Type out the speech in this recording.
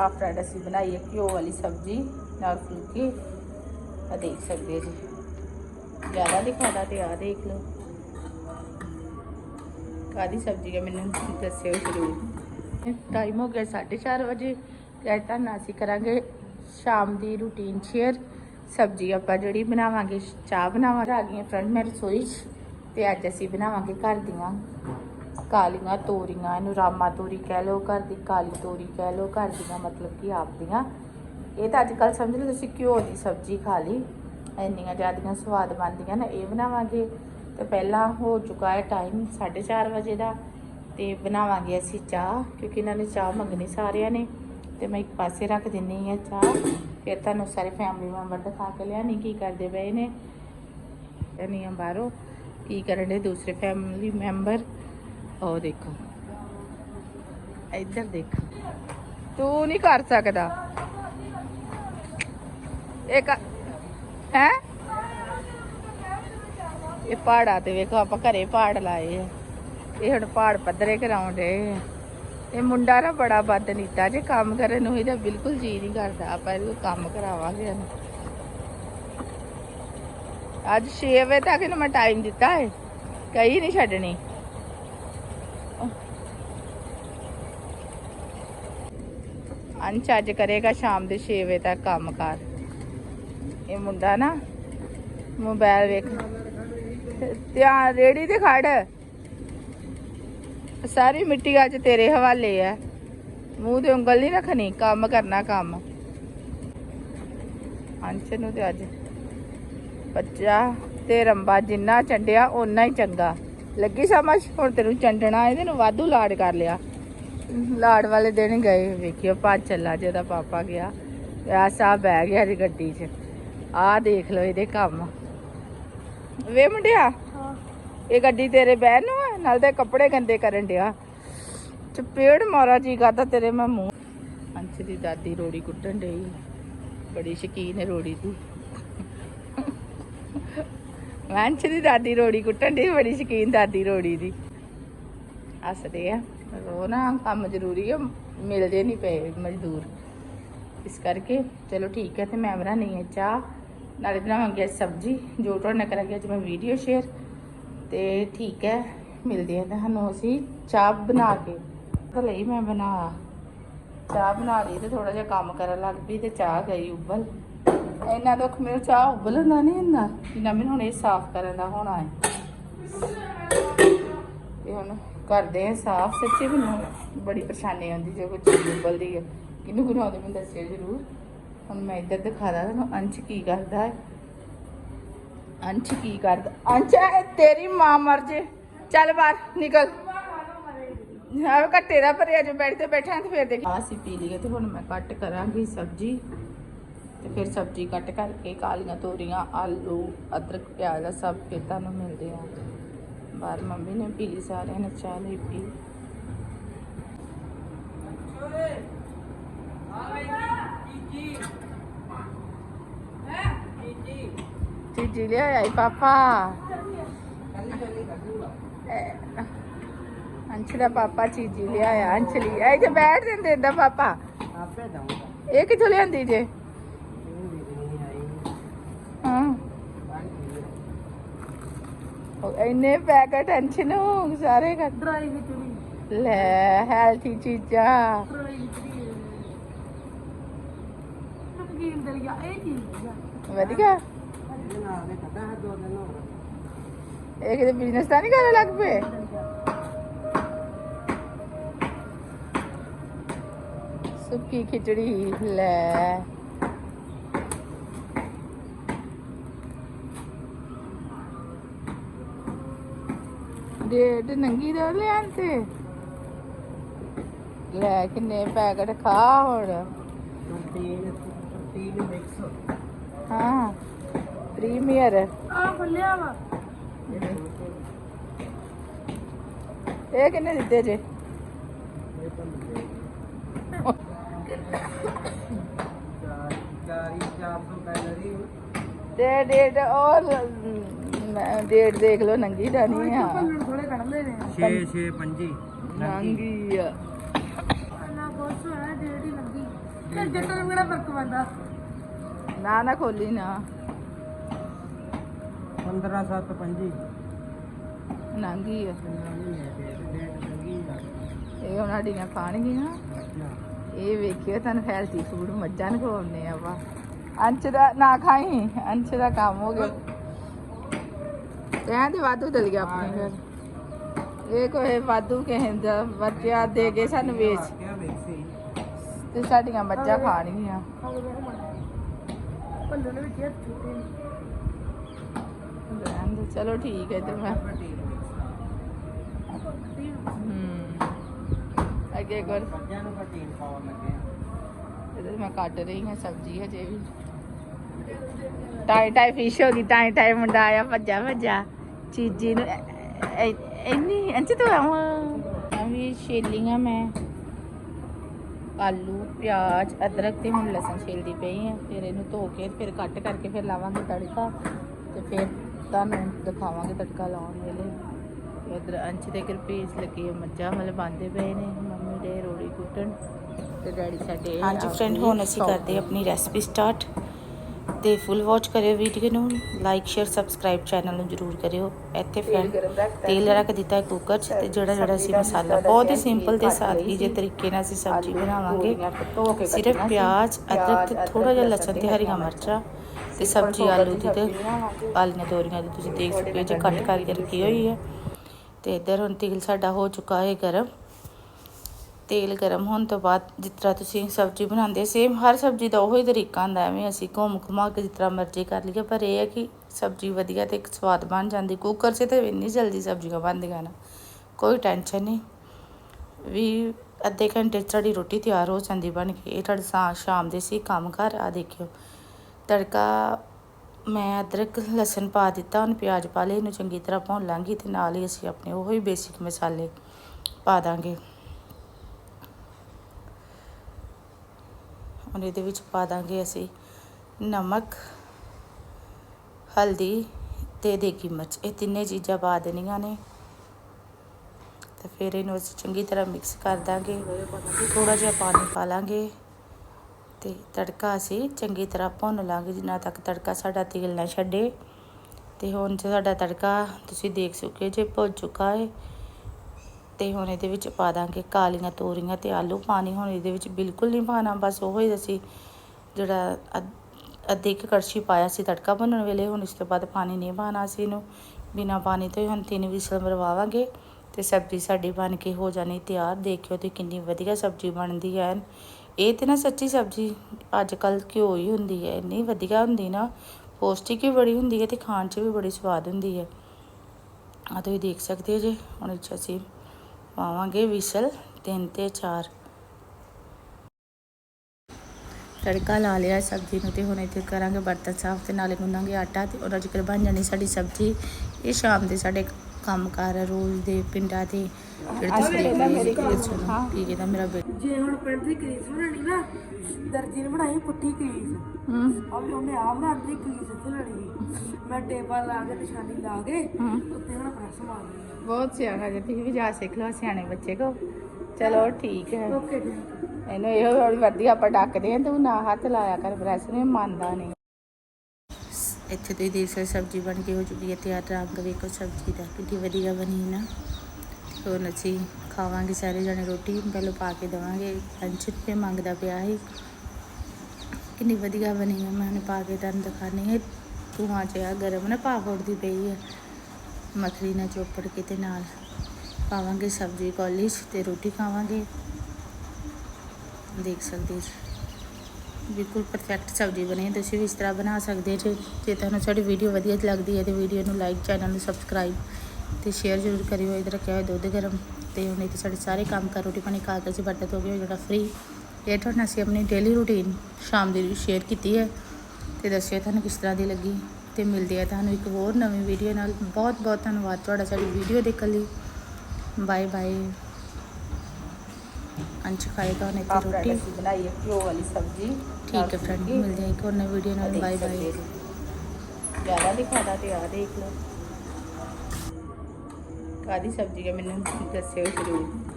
Half fried ਅਸੀਂ ਬਣਾਈ ਹੈ ਘਿਓ ਵਾਲੀ ਸਬਜ਼ੀ, ਨਾਲ ਫੁਲਕੇ। ਆ ਦੇਖ ਸਕਦੇ ਜੀ। ਜ਼ਿਆਦਾ ਦਿਖਾਦਾ ਤੇ ਆ ਦੇਖ ਲਓ। ਕਾਦੀ ਸਬਜ਼ੀ ਹੈ ਮੈਨੂੰ ਦੱਸਿਓ ਜ਼ਰੂਰ। ਟਾਈਮ ਹੋ ਗਿਆ 4:30 ਵਜੇ। ਤੇ ਅੱਜ ਤੁਹਾਨੂੰ ਅਸੀਂ ਕਰਾਂਗੇ ਸ਼ਾਮ ਦੀ ਰੂਟੀਨ ਸ਼ੇਅਰ ਸਬਜ਼ੀ ਆਪਾਂ ਜਿਹੜੀ ਬਣਾਵਾਂਗੇ, ਚਾਹ ਬਣਾਵਾਂਗੇ। ਆ ਗਈਆਂ ਫਰੈਂਡ ਮੈਂ ਰਸੋਈ 'ਚ। ਤੇ ਅੱਜ ਅਸੀਂ ਬਣਾਵਾਂਗੇ ਘਰ ਦੀਆਂ ਕਾਲੀਆਂ ਤੋਰੀਆਂ, ਇਹਨੂੰ ਰਾਮਾ ਤੋਰੀ ਕਹਿ ਲਓ, ਘਰ ਦੀ ਕਾਲੀ ਤੋਰੀ ਕਹਿ ਲਓ, ਘਰ ਦੀਆਂ ਮਤਲਬ ਕਿ ਆਪਦੀਆਂ ਇਹ ਤਾਂ ਅੱਜ ਕੱਲ ਸਮਝ ਲਓ ਤੁਸੀਂ ਘਿਓ ਦੀ ਸਬਜ਼ੀ ਖਾ ਲਈ, ਇੰਨੀਆਂ ਜ਼ਿਆਦੀਆਂ ਸਵਾਦ ਬਣਦੀਆਂ ਨਾ, ਇਹ ਬਣਾਵਾਂਗੇ। ਤੇ ਪਹਿਲਾਂ ਹੋ ਚੁੱਕਾ ਹੈ ਟਾਈਮ 4:30 ਵਜੇ ਦਾ, ਤੇ ਬਣਾਵਾਂਗੇ ਅਸੀਂ ਚਾਹ, ਕਿਉਂਕਿ ਇਹਨਾਂ ਨੇ ਚਾਹ ਮੰਗਣੀ ਸਾਰਿਆਂ ਨੇ। ਤੇ ਮੈਂ ਇੱਕ ਪਾਸੇ ਰੱਖ ਦਿੰਨੀ ਆ ਚਾਹ, ਫਿਰ ਤੁਹਾਨੂੰ ਸਾਰੇ ਫੈਮਿਲੀ ਮੈਂਬਰ ਦਿਖਾ ਕੇ ਲਿਆ ਨਹੀਂ ਕੀ ਕਰਦੇ ਪਏ ਨੇ। ਨਹੀਂ ਬਾਹਰੋਂ, ਕੀ ਕਰਨ ਦੇ, ਦੂਸਰੇ ਫੈਮਿਲੀ ਮੈਂਬਰ ਉਹ ਦੇਖੋ। ਇੱਧਰ ਦੇਖ। ਤੂੰ ਨਹੀਂ ਕਰ ਸਕਦਾ। ਇੱਕ ਹੈ? ਇਹ ਪਹਾੜਾਂ ਤੇ ਵੇਖੋ, ਆਪਾਂ ਘਰੇ ਪਹਾੜ ਲਾਏ ਆ। ਇਹ ਹੁਣ ਪਹਾੜ ਪੱਧਰੇ ਕਰਾਉਣ ਦੇ ਇਹ ਮੁੰਡਾ ਨਾ ਬੜਾ ਬਦਨੀਤਾ ਜੇ ਕੰਮ ਕਰਨ ਨੂੰ ਇਹਦਾ ਬਿਲਕੁਲ ਜੀ ਨਹੀਂ ਕਰਦਾ। ਆਪਾਂ ਇਹਨੂੰ ਕੰਮ ਕਰਾਵਾਂਗੇ ਇਹਨੂੰ। ਅੱਜ 6 ਵਜੇ ਤੱਕ ਇਹਨੂੰ ਮੈਂ ਟਾਈਮ ਦਿੱਤਾ ਹੈ। ਕਹੀ ਨਹੀਂ ਛੱਡਣੀ। ਅੰਸ਼ ਅੱਜ ਕਰੇਗਾ ਸ਼ਾਮ ਦੇ 6 ਵਜੇ ਤੱਕ ਕੰਮ ਕਾਰ ਇਹ ਮੁੰਡਾ ਨਾ ਮੋਬਾਈਲ ਵੇਖ ਧਿਆਨ ਰੇੜੀ ਤੇ ਖੜ। ਸਾਰੀ ਮਿੱਟੀ ਅੱਜ ਤੇਰੇ ਹਵਾਲੇ ਆ ਮੂੰਹ ਤੇ ਉਂਗਲ ਨਹੀਂ ਰੱਖਣੀ, ਕੰਮ ਕਰਨਾ ਕੰਮ। ਅੰਸ਼ ਨੂੰ ਤੇ ਅੱਜ ਬੱਚਾ ਤੇ ਰੰਬਾ ਜਿੰਨਾ ਚੰਡਿਆ, ਓਨਾ ਹੀ ਚੰਗਾ। ਲੱਗੀ ਸਮਝ? ਹੁਣ ਤੈਨੂੰ ਚੰਡਣਾ, ਇਹਦੇ ਨੂੰ ਵਾਧੂ ਲਾਡ ਕਰ ਲਿਆ। ਲਾੜ ਵਾਲੇ ਦਿਨ ਗਏ ਵੇਖਿਓ ਭੱਜ ਚੱਲਾ ਜਿਹਦਾ ਪਾਪਾ ਗਿਆ। ਆ ਸਾਹ ਬਹਿ ਗਿਆ ਦੀ ਗੱਡੀ 'ਚ। ਆਹ ਦੇਖ ਲਓ ਇਹਦੇ ਕੰਮ। ਵੇ ਮੁੰਡਿਆ ਇਹ ਗੱਡੀ ਤੇਰੇ ਬਹਿਣ ਨੂੰ ਹੈ ਨਾਲ ਤੇ ਕੱਪੜੇ ਗੰਦੇ ਕਰਨ ਡਿਆ। ਚਪੇੜ ਮਾਰਾ ਜੀ ਕਰਦਾ ਤੇਰੇ ਮੈਂ ਮੂੰਹ। ਅੰਸ਼ ਦੀ ਦਾਦੀ ਰੋੜੀ ਕੁੱਟਣ ਡਈ। ਬੜੀ ਸ਼ਕੀਨ ਹੈ ਰੋੜੀ ਦੀ। ਅੰਸ਼ ਦੀ ਦਾਦੀ ਰੋੜੀ ਕੁੱਟਣ ਡਈ ਬੜੀ ਸ਼ਕੀਨ ਦਾਦੀ ਰੋੜੀ ਦੀ। ਹੱਸਦੇ ਆ। ਉਹ ਨਾ ਕੰਮ ਜ਼ਰੂਰੀ ਹੈ ਮਿਲਦੇ ਨਹੀਂ ਪਏ ਮਜ਼ਦੂਰ। ਇਸ ਕਰਕੇ ਚਲੋ ਠੀਕ ਹੈ, ਤੇ ਮੈਂ ਬਣਾਉਣੀ ਹੈ ਚਾਹ। ਨਾਲੇ ਬਣਾਵਾਂਗੇ ਅੱਜ ਸਬਜ਼ੀ, ਜੋ ਤੁਹਾਡੇ ਨਾਲ ਕਰਾਂਗੇ ਅੱਜ ਮੈਂ ਵੀਡੀਓ ਸ਼ੇਅਰ ਤੇ ਠੀਕ ਹੈ, ਮਿਲਦੇ ਹਾਂ ਤੁਹਾਨੂੰ ਅਸੀਂ ਚਾਹ ਬਣਾ ਕੇ। ਤਾਂ ਲਈ ਮੈਂ ਬਣਾ, ਚਾਹ ਬਣਾ ਲਈ ਤੇ ਥੋੜਾ ਜਿਹਾ ਕੰਮ ਕਰਨ ਲੱਗ ਪਈ ਤੇ ਚਾਹ ਗਈ ਉਬਲ। ਇੰਨਾ ਦੁੱਖ ਮੈਨੂੰ ਚਾਹ ਉਬਲਣਾ ਨਹੀਂ ਹੁੰਦਾ ਜਿੰਨਾ ਮੈਨੂੰ ਹੁਣ ਇਹ ਸਾਫ਼ ਕਰਨ ਦਾ ਹੋਣਾ ਹੈ। ਤੇ ਹੁਣ ਕਰਦੇ ਆ ਸਾਫ਼, ਸੱਚੇ ਮੈਨੂੰ ਬੜੀ ਪਰੇਸ਼ਾਨੀ ਆਉਂਦੀ ਜੇ ਕੋਈ ਚੀਜ਼ ਉਬਲਦੀ ਹੈ ਕਿਹਨੂੰ ਕਿਹਨੂੰ ਆਉਂਦੀ ਮੈਨੂੰ ਦੱਸਿਓ ਜ਼ਰੂਰ। ਹੁਣ ਮੈਂ ਇੱਧਰ ਦਿਖਾਦਾ ਤੁਹਾਨੂੰ, ਅੰਸ਼ ਕੀ ਕਰਦਾ ਹੈ। ਅੰਸ਼ ਕੀ ਕਰਦਾ, ਅੰਸ਼ ਤੇਰੀ ਮਾਂ ਮਰ ਜੇ। ਚੱਲ ਬਾਹਰ ਨਿਕਲ। ਹਾਂ ਘੱਟੇ ਦਾ ਭਰਿਆ ਜੋ ਬੈਠ ਤੇ ਬੈਠਾ ਤੇ ਫਿਰ ਦੇਖ। ਆ ਅਸੀਂ ਪੀ ਲਈਏ ਤੇ ਹੁਣ ਮੈਂ ਕੱਟ ਕਰਾਂਗੀ ਸਬਜ਼ੀ। ਤੇ ਫਿਰ ਸਬਜ਼ੀ ਕੱਟ ਕਰਕੇ ਕਾਲੀਆਂ ਤੋਰੀਆਂ, ਆਲੂ, ਅਦਰਕ, ਪਿਆਜ਼ ਦਾ ਸਭ ਫਿਰ ਤੁਹਾਨੂੰ ਮਿਲਦੇ ਆ। ਬਾਹਰ ਮੰਮੀ ਨੇ ਪੀ ਲਈ ਸਾਰਿਆਂ ਨੇ ਚਾਹ ਲਈ ਪੀ ਚੀਜੀ ਲਿਆ ਆਈ ਪਾਪਾ। ਅੰਸ਼ ਦਾ ਪਾਪਾ ਚੀਜੀ ਲਿਆ ਆ ਅੰਸ਼ਲੀ। ਇਹ ਤੇ ਬੈਠ ਦਿੰਦੇ ਦਾ ਪਾਪਾ। ਆਪੇ ਦਊਂਗਾ ਇਹ ਕਿੱਥੋਂ ਲਿਆਂਦੀ ਜੇ ਹਾਂ ਉਹ ਇੰਨੇ ਪੈਕਟ ਟੈਨਸ਼ਨ ਹੋ ਸਾਰੇ ਕਰ ਡਰਾਈ ਵਿਚੜੀ ਲੈ ਹੈਲਥੀ ਚੀਜ਼ਾਂ। ਡਰਾਈ ਵਿਚੜੀ ਨਮਕੀਨ ਦਲੀਆ ਇਹ ਚੀਜ਼ ਵਧੀਆ। ਇਹ ਕਿਤੇ ਬਿਜ਼ਨਸ ਤਾਂ ਨਹੀਂ ਕਰਨ ਲੱਗ ਪਏ? ਸੁੱਕੀ ਖਿਚੜੀ ਲੈ। ਡੇਢ ਨੰਗੀ ਦਾ ਲਿਆਂਤੇ ਲੈ ਕਿੰਨੇ ਪੈਕਟ ਖਾ ਹੁਣ। ਪ੍ਰੋਟੀਨ ਪ੍ਰੋਟੀਨ ਮਿਕਸ ਹਾਂ ਪ੍ਰੀਮੀਅਰ। ਆ ਖੁੱਲਿਆ ਵਾ ਇਹ ਕਿੰਨੇ ਦਿੱਤੇ ਜੇ? ਚਾਰੀ 400 ਕੈਲਰੀ ਤੇ ਡੇਟ ਔਰ ਮੈਂ ਡੇਟ ਦੇਖ ਲਓ ਨੰਗੀ ਦਾ ਨਹੀਂ ਆ ਥੋੜੇ ਕੱਢ ਲੈਣੇ 6 6 25 ਨੰਗੀ ਆ ਨਾ ਹੀ ਲੱਗੀ ਜੱਟਾਂ ਨੂੰ ਕਿਹੜਾ ਫ਼ਰਕ ਪੈਂਦਾ? ਨਾ ਨਾ ਖੋਲੀ ਨਾ। 15 7 25 ਨੰਗੀ ਆ। ਨਹੀਂ ਹੈ ਡੇਟ ਡੇਟ ਲੱਗੀ ਆ। ਇਹ ਇਹ ਵੇਖਿਓ ਤੁਹਾਨੂੰ ਹੈਲਥੀ ਫੂਡ ਮੱਝਾਂ ਨੂੰ ਖਵਾਉਂਦੇ ਆ ਵਾ ਅੰਸ਼ ਦਾ ਨਾ ਖਾਈ ਅੰਸ਼ ਦਾ ਕੰਮ ਹੋ ਗਿਆ। ਕਹਿੰਦੇ ਵਾਧੂ ਦਲ ਗਿਆ ਆਪਣੇ ਘਰ। ਇਹ ਕੋਈ ਵਾਧੂ ਕਹਿੰਦਾ ਬੱਚਿਆ ਦੇ ਕੇ ਸਾਨੂੰ ਵੇਚ। ਤੇ ਸਾਡੀਆਂ ਮੱਝਾਂ ਨੇ ਰਹਿਣ ਦਿਓ, ਚਲੋ ਠੀਕ ਹੈ ਇਧਰ ਮੈਂ। ਹੂੰ। ਅੱਗੇ ਇਧਰ ਮੈਂ ਕੱਟ ਰਹੀ ਹਾਂ ਸਬਜ਼ੀ ਹਜੇ ਵੀ। ਟਾਈ ਟਾਈ ਫਿਸ਼ ਹੋ ਗਈ ਟਾਈ ਟਾਈ ਮੁੰਡਾ ਆਇਆ ਭੱਜਾ ਭੱਜਾ। ਚੀਜੀ ਨੂੰ ਇੰਨੀ ਅੰਚ ਤੋਂ ਆਵਾਂ ਵੀ ਛੇਲੀਆਂ ਮੈਂ। ਆਲੂ ਪਿਆਜ਼ ਅਦਰਕ ਤੇ ਹੁਣ ਲਸਣ ਛੇਲਦੀ ਪਈ ਆ। ਫਿਰ ਇਹਨੂੰ ਧੋ ਕੇ ਫਿਰ ਕੱਟ ਕਰਕੇ ਫਿਰ ਲਾਵਾਂਗੇ ਤੜਕਾ। ਤੇ ਫਿਰ ਤੁਹਾਨੂੰ ਦਿਖਾਵਾਂਗੇ ਤੜਕਾ ਲਾਉਣ ਵੇਲੇ। ਇਧਰ ਅੰਚ ਦੇ ਕਿਰਪੀਸ ਲੱਗੀ ਆ ਮੱਝਾਂ ਮਤਲਬ ਬਾਂਦੇ ਪਏ ਨੇ ਮੰਮੀ ਦੇ ਰੋੜੀ ਕੁੱਟਣ। ਤੇ ਡੈਡੀ ਸਾਡੇ ਹਾਂਜੀ ਫਰੈਂਡ ਹੁਣ ਅਸੀਂ ਕਰਦੇ ਹਾਂ ਆਪਣੀ ਰੈਸਪੀ ਸਟਾਰਟ ਤੇ ਫੁੱਲ ਵਾਚ ਕਰਿਓ ਵੀਡੀਓ ਨੂੰ ਲਾਈਕ ਸ਼ੇਅਰ ਸਬਸਕ੍ਰਾਈਬ ਚੈਨਲ ਨੂੰ ਜਰੂਰ ਕਰਿਓ। ਇੱਥੇ ਫਰੈਂਡ ਤੇਲ ਰੱਖ ਦਿੱਤਾ ਹੈ ਕੁੱਕਰ 'ਚ ਤੇ ਜਿਹੜਾ ਜਿਹੜਾ ਅਸੀਂ ਮਸਾਲਾ ਬਹੁਤ ਹੀ ਸਿੰਪਲ ਤੇ ਸਾਦਗੀ ਜਿਹੇ ਤਰੀਕੇ ਨਾਲ ਅਸੀਂ ਸਬਜ਼ੀ ਬਣਾਵਾਂਗੇ। ਸਿਰਫ ਪਿਆਜ਼ ਅਦਰਕ ਤੇ ਥੋੜਾ ਜਿਹਾ ਲਸਣ ਤੇ ਹਰੀਆਂ ਮਿਰਚਾਂ। ਤੇ ਸਬਜ਼ੀ ਆਲੂ ਦੀ ਤੇ ਆਲੀਆਂ ਤੋਰੀਆਂ ਦੀ ਤੁਸੀਂ ਦੇਖ ਸਕਦੇ ਹੋ ਜੇ ਕੱਟ ਕਰਕੇ ਰੱਖੀ ਹੋਈ ਹੈ। ਤੇ ਇੱਧਰ ਹੁਣ ਤੇਲ ਸਾਡਾ ਹੋ ਚੁੱਕਾ ਹੈ ਗਰਮ। ਤੇਲ ਗਰਮ ਹੋਣ ਤੋਂ ਬਾਅਦ ਜਿਸ ਤਰ੍ਹਾਂ ਤੁਸੀਂ ਸਬਜ਼ੀ ਬਣਾਉਂਦੇ ਸੇਮ ਹਰ ਸਬਜ਼ੀ ਦਾ ਉਹੀ ਤਰੀਕਾ ਹੁੰਦਾ, ਐਵੇਂ ਅਸੀਂ ਘੁੰਮ ਘੁਮਾ ਕੇ ਜਿਸ ਤਰ੍ਹਾਂ ਮਰਜ਼ੀ ਕਰ ਲਈਏ, ਪਰ ਇਹ ਹੈ ਕਿ ਸਬਜ਼ੀ ਵਧੀਆ ਤੇ ਇੱਕ ਸਵਾਦ ਬਣ ਜਾਂਦੀ ਕੁੱਕਰ 'ਚ ਤੇ ਇੰਨੀ ਜਲਦੀ ਸਬਜ਼ੀਆਂ ਬਣਦੀਆਂ ਨਾ, ਕੋਈ ਟੈਨਸ਼ਨ ਨਹੀਂ। ਵੀ ਅੱਧੇ ਘੰਟੇ 'ਚ ਤੁਹਾਡੀ ਰੋਟੀ ਤਿਆਰ ਹੋ ਜਾਂਦੀ ਬਣ ਕੇ, ਇਹ ਤੁਹਾਡੇ ਸਾ, ਸ਼ਾਮ ਦੇ ਸੀ ਕੰਮ ਕਰ ਆ ਦੇਖਿਓ। ਤੜਕਾ ਮੈਂ ਅਦਰਕ, ਲਸਣ ਪਾ ਦਿੱਤਾ, ਹੁਣ ਪਿਆਜ਼ ਪਾ ਲਏ, ਇਹਨੂੰ ਚੰਗੀ ਤਰ੍ਹਾਂ ਭੁੰਨ ਲਾਂਗੀ ਤੇ ਨਾਲ ਹੀ ਅਸੀਂ ਆਪਣੇ ਉਹੀ ਬੇਸਿਕ ਮਸਾਲੇ ਪਾ ਦਾਂਗੇ। ਹੁਣ ਇਹਦੇ ਵਿੱਚ ਪਾ ਦਾਂਗੇ ਅਸੀਂ ਨਮਕ, ਹਲਦੀ ਤੇ ਦੇਗੀ ਮਿਰਚ। ਇਹ ਤਿੰਨੇ ਚੀਜ਼ਾਂ ਪਾ ਦੇਣੀਆਂ ਨੇ। ਤੇ ਫਿਰ ਇਹਨੂੰ ਅਸੀਂ ਚੰਗੀ ਤਰ੍ਹਾਂ ਮਿਕਸ ਕਰ ਦਾਂਗੇ। ਥੋੜਾ ਜਿਹਾ ਪਾਣੀ ਪਾ ਲਾਂਗੇ ਤੇ ਤੜਕਾ ਅਸੀਂ ਚੰਗੀ ਤਰ੍ਹਾਂ ਭੁੰਨ ਲਾਂਗੇ, ਜਿੰਨਾ ਤੱਕ ਤੜਕਾ ਸਾਡਾ ਤੇਲ ਨਾ ਛੱਡੇ। ਤੇ ਹੁਣ ਜੇ ਸਾਡਾ ਤੜਕਾ ਤੁਸੀਂ ਦੇਖ ਸਕਦੇ ਜੇ ਭੁੱਜ ਚੁੱਕਾ ਹੈ ਤੇ ਹੁਣ ਇਹਦੇ ਵਿੱਚ ਪਾ ਦਾਂਗੇ ਕਾਲੀਆਂ ਤੋਰੀਆਂ ਤੇ ਆਲੂ ਪਾਣੀ। ਹੁਣ ਇਹਦੇ ਵਿੱਚ ਬਿਲਕੁਲ ਨਹੀਂ ਪਾਣਾ ਬਸ ਉਹ ਹੀ ਅਸੀਂ ਜਿਹੜਾ ਅੱਧ- ਅੱਧੀ ਇੱਕ ਕੜਛੀ ਪਾਇਆ ਸੀ ਤੜਕਾ ਬਣਨ ਵੇਲੇ, ਹੁਣ ਇਸ ਤੋਂ ਬਾਅਦ ਪਾਣੀ ਨਹੀਂ ਪਾਣਾ ਸੀ ਇਹਨੂੰ। ਬਿਨਾ ਪਾਣੀ ਤੋਂ ਹੀ ਹੁਣ ਤਿੰਨ ਵਿਸਲ ਮਰਵਾਵਾਂਗੇ ਤੇ ਸਬਜ਼ੀ ਸਾਡੀ ਬਣ ਕੇ ਹੋ ਜਾਣੀ ਤਿਆਰ। ਦੇਖਿਓ ਤੇ ਕਿੰਨੀ ਵਧੀਆ ਸਬਜ਼ੀ ਬਣਦੀ ਹੈ। ਇਹ ਤੇ ਨਾ ਸੱਚੀ ਸਬਜ਼ੀ ਅੱਜ ਕੱਲ ਘਿਓ ਹੀ ਹੁੰਦੀ ਹੈ, ਇੰਨੀ ਵਧੀਆ ਹੁੰਦੀ ਨਾ, ਪੌਸ਼ਟਿਕ ਵੀ ਬੜੀ ਹੁੰਦੀ ਹੈ ਤੇ ਖਾਣ 'ਚ ਵੀ ਬੜੀ ਸਵਾਦ ਹੁੰਦੀ ਹੈ। ਆ ਤੁਸੀਂ ਦੇਖ ਸਕਦੇ ਹੋ ਜੀ, ਹੁਣ 'ਚ ਅਸੀਂ ਪਾਵਾਂਗੇ ਵਿਸਲ ਤਿੰਨ ਤੇ ਚਾਰ। ਤੜਕਾ ਲਾ ਲਿਆ ਸਬਜ਼ੀ ਨੂੰ ਤੇ ਹੁਣ ਇੱਥੇ ਕਰਾਂਗੇ ਬਰਤਨ ਸਾਫ਼ ਤੇ ਨਾਲੇ ਗੁੰਨਾਂਗੇ ਆਟਾ ਤੇ ਉਹਨਾਂ ਜਿਕਰ ਬਣ ਜਾਣੀ ਸਾਡੀ ਸਬਜ਼ੀ। ਇਹ ਸ਼ਾਮ ਦੇ ਸਾਡੇ ਕੰਮਕਾਰ ਆ ਰੋਜ਼ ਦੇ ਪਿੰਡਾਂ ਦੇ ਜਿਹੜੇ ਤੁਸੀਂ ਦੇਖ ਰਹੇ ਹੋ। ਕੀ ਕਹਿੰਦਾ ਮੇਰਾ ਬੇਟਾ ਜੇ ਹੁਣ ਪਿੰਡ ਦੀ ਕਰੀਸ ਬਣਾਣੀ ਨਾ ਦਰਜੀ ਨੇ ਬਣਾਈ ਪੁੱਠੀ ਕਰੀਸ। ਹੂੰ। ਆ ਵੀ ਉਹਨੇ ਆਪ ਨਾ ਅੰਦਰੀ ਕਰੀਸ ਇੱਥੇ ਲੜੀ ਮੈਂ ਟੇਬਲ ਲਾ ਕੇ ਨਿਸ਼ਾਨੀ ਲਾ ਕੇ ਉੱਤੇ ਹੁਣ ਪ੍ਰੈਸ ਮਾਰਨੀ ਬਹੁਤ ਸਿਆਣਾ ਜੇ ਤੁਸੀਂ ਵੀ ਜਾ ਸਿੱਖ ਲਓ ਸਿਆਣੇ ਬੱਚੇ ਕੋ ਚਲੋ ਠੀਕ ਹੈ। ਓਕੇ ਜੀ। ਇਹਨੂੰ ਇਹੋ ਥੋੜੀ ਵਧੀਆ ਆਪਾਂ ਡੱਕਦੇ ਆ ਤੂੰ ਨਾ ਹੱਥ ਲਾਇਆ ਕਰ ਪ੍ਰੈਸ ਨੂੰ ਮੰਨਦਾ ਨਹੀਂ। ਇੱਥੇ ਤੁਸੀਂ ਦੇਖ ਸਕਦੇ ਸਬਜ਼ੀ ਬਣ ਕੇ ਹੋ ਚੁੱਕੀ ਹੈ ਤਿਆਰ ਰੰਗ ਵੇਖੋ ਸਬਜ਼ੀ ਦਾ ਕਿੰਨੀ ਵਧੀਆ ਬਣੀ ਨਾ। ਹੁਣ ਅਸੀਂ ਖਾਵਾਂਗੇ ਸਾਰੇ ਜਣੇ ਰੋਟੀ, ਪਹਿਲਾਂ ਪਾ ਕੇ ਦੇਵਾਂਗੇ। ਲੰਚ ਤੇ ਮੰਗਦਾ ਪਿਆ ਸੀ ਕਿੰਨੀ ਵਧੀਆ ਬਣੀ ਹੈ, ਮੈਂ ਉਹਨੇ ਪਾ ਕੇ ਤੁਹਾਨੂੰ ਦਿਖਾਣੀ ਹੈ। ਧੂਆਂ ਜਿਹਾ ਗਰਮ ਨਾ ਪਾ ਫੋੜਦੀ ਪਈ ਹੈ। ਮੱਖਣੀ ਨਾਲ ਚੋਪੜ ਕੇ ਤੇ ਨਾਲ ਪਾਵਾਂਗੇ ਸਬਜ਼ੀ ਕੌਲੀ 'ਚ ਤੇ ਰੋਟੀ ਖਾਵਾਂਗੇ। ਦੇਖ ਸਕਦੇ ਜੀ ਬਿਲਕੁਲ ਪਰਫੈਕਟ ਸਬਜ਼ੀ ਬਣੀ ਤੁਸੀਂ ਵੀ ਇਸ ਤਰ੍ਹਾਂ ਬਣਾ ਸਕਦੇ ਜੇ ਜੇ ਤੁਹਾਨੂੰ ਸਾਡੀ ਵੀਡੀਓ ਵਧੀਆ ਲੱਗਦੀ ਹੈ ਤੇ ਵੀਡੀਓ ਨੂੰ ਲਾਈਕ ਚੈਨਲ ਨੂੰ ਸਬਸਕ੍ਰਾਈਬ ਤੇ ਸ਼ੇਅਰ ਜ਼ਰੂਰ ਕਰਿਓ। ਇਧਰ ਰੱਖਿਆ ਹੋਇਆ ਦੁੱਧ ਗਰਮ ਤੇ ਹੁਣ ਇੱਥੇ ਸਾਡੇ ਸਾਰੇ ਕੰਮ ਕਰ, ਰੋਟੀ ਪਾਣੀ ਖਾ ਕੇ ਅਸੀਂ ਬਰਤਨ ਧੋ ਗਏ ਜਿਹੜਾ ਫ੍ਰੀ ਇਹ ਤੁਹਾਨੂੰ ਅਸੀਂ ਆਪਣੀ ਡੇਲੀ ਰੂਟੀਨ ਸ਼ਾਮ ਦੀ ਸ਼ੇਅਰ ਕੀਤੀ ਹੈ ਤੇ ਦੱਸਿਓ ਤੁਹਾਨੂੰ ਕਿਸ ਤਰ੍ਹਾਂ ਦੀ ਲੱਗੀ ਤੇ ਮਿਲਦੇ ਆ ਤੁਹਾਨੂੰ ਇੱਕ ਹੋਰ ਨਵੀਂ ਵੀਡੀਓ ਨਾਲ। ਬਹੁਤ ਬਹੁਤ ਧੰਨਵਾਦ ਤੁਹਾਡਾ ਸਾਡੀ ਵੀਡੀਓ ਦੇਖਣ ਲਈ। ਬਾਏ ਬਾਏ ਅੰਸ਼ ਖਾਏਗਾ ਇੱਥੇ ਆਪਾਂ ਰੋਟੀ ਅਸੀਂ ਬਣਾਈ ਹੈ ਘਿਓ ਵਾਲੀ ਸਬਜ਼ੀ। ਠੀਕ ਹੈ ਫਰੈਂਡ ਮਿਲਦੇ ਹਾਂ ਇੱਕ ਹੋਰ ਨਵੀਂ ਵੀਡੀਓ ਨਾਲ ਬਾਏ ਬਾਏ ਜ਼ਿਆਦਾ ਦਿਖਾਦਾ ਤੇ ਆ ਦੇਖ ਲਓ। ਕਾਦੀ ਸਬਜ਼ੀ ਹੈ ਮੈਨੂੰ ਦੱਸਿਓ ਜ਼ਰੂਰ।